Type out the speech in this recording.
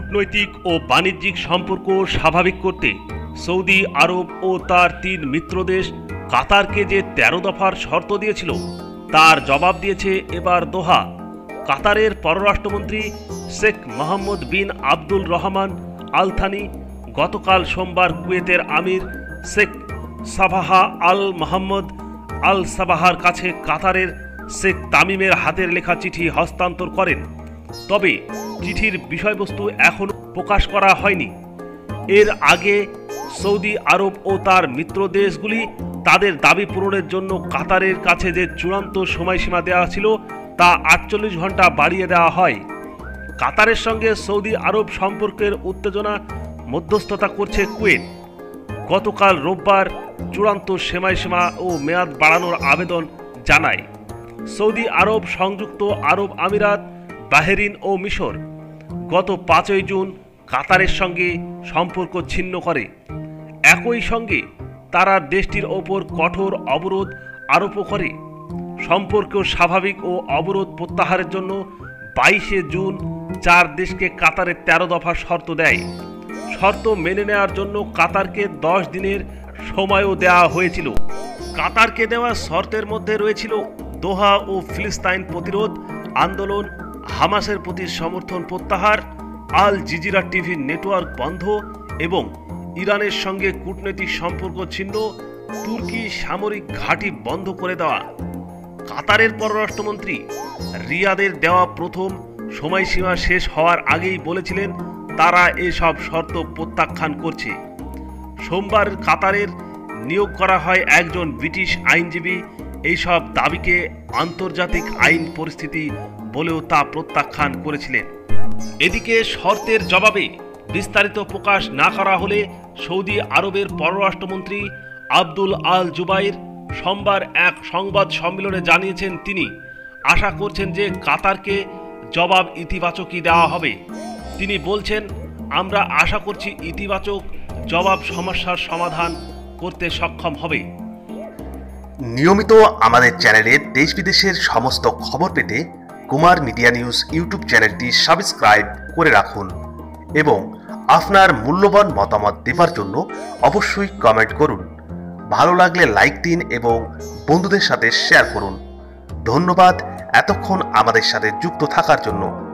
কূটনৈতিক ও বাণিজ্যিক সম্পর্ক স্বাভাবিক করতে সৌদি আরব ও তার তিন মিত্রদেশ কাতারকে যে তেরো দফার শর্ত দিয়েছিল, তার জবাব দিয়েছে এবার দোহা। কাতারের পররাষ্ট্রমন্ত্রী Sheikh Mohammed bin Abdul Rahman Al Thani গতকাল সোমবার কুয়েতের আমির শেখ সাবাহা আল মোহাম্মদ আল সাবাহার কাছে কাতারের শেখ তামিমের হাতের লেখা চিঠি হস্তান্তর করেন। তবে চিঠির বিষয়বস্তু এখনও প্রকাশ করা হয়নি। এর আগে সৌদি আরব ও তার মিত্র দেশগুলি তাদের দাবি পূরণের জন্য কাতারের কাছে যে চূড়ান্ত সময়সীমা দেওয়া ছিল, তা আটচল্লিশ ঘণ্টা বাড়িয়ে দেওয়া হয়। কাতারের সঙ্গে সৌদি আরব সম্পর্কের উত্তেজনা মধ্যস্থতা করছে কুয়েত। গতকাল রোববার চূড়ান্ত সময়সীমা ও মেয়াদ বাড়ানোর আবেদন জানায়। সৌদি আরব সংযুক্ত আরব আমিরাত বাহেরিন ও মিশর গত পাঁচই জুন কাতারের সঙ্গে সম্পর্ক ছিন্ন করে। একই সঙ্গে তারা দেশটির ওপর কঠোর অবরোধ আরোপও করে। সম্পর্ক স্বাভাবিক ও অবরোধ প্রত্যাহারের জন্য বাইশে জুন চার দেশকে কাতারের তেরো দফা শর্ত দেয়। শর্ত মেনে নেওয়ার জন্য কাতারকে দশ দিনের সময়ও দেওয়া হয়েছিল। কাতারকে দেওয়া শর্তের মধ্যে রয়েছিল দোহা ও ফিলিস্তাইন প্রতিরোধ, আন্দোলন হামাসের প্রতি সমর্থন প্রত্যাহার, আল জিজিরা টিভির নেটওয়ার্ক বন্ধ এবং ইরানের সঙ্গে কূটনৈতিক সম্পর্ক ছিন্ন, তুর্কি সামরিক ঘাঁটি বন্ধ করে দেওয়া। কাতারের পররাষ্ট্রমন্ত্রী রিয়াদের দেওয়া প্রথম সময়সীমা শেষ হওয়ার আগেই বলেছিলেন, তারা এসব শর্ত প্রত্যাখ্যান করছে। সোমবার কাতারের নিয়োগ করা হয় একজন ব্রিটিশ আইনজীবী, এইসব দাবিকে আন্তর্জাতিক আইন পরিস্থিতি বলেও তা প্রত্যাখ্যান করেছিলেন। এদিকে শর্তের জবাবে বিস্তারিত প্রকাশ না করা হলে সৌদি আরবের পররাষ্ট্রমন্ত্রী আব্দুল আল জুবাইর সোমবার এক সংবাদ সম্মেলনে জানিয়েছেন তিনি, আশা করছেন যে কাতারকে জবাব ইতিবাচকই দেওয়া হবে। তিনি বলছেন, আমরা আশা করছি ইতিবাচক জবাব সমস্যার সমাধান করতে সক্ষম হবে। নিয়মিত আমাদের চ্যানেলে দেশ বিদেশের সমস্ত খবর পেতে কুমার মিডিয়া নিউজ ইউটিউব চ্যানেলটি সাবস্ক্রাইব করে রাখুন এবং আপনার মূল্যবান মতামত দেবার জন্য অবশ্যই কমেন্ট করুন। ভালো লাগলে লাইক দিন এবং বন্ধুদের সাথে শেয়ার করুন। ধন্যবাদ এতক্ষণ আমাদের সাথে যুক্ত থাকার জন্য।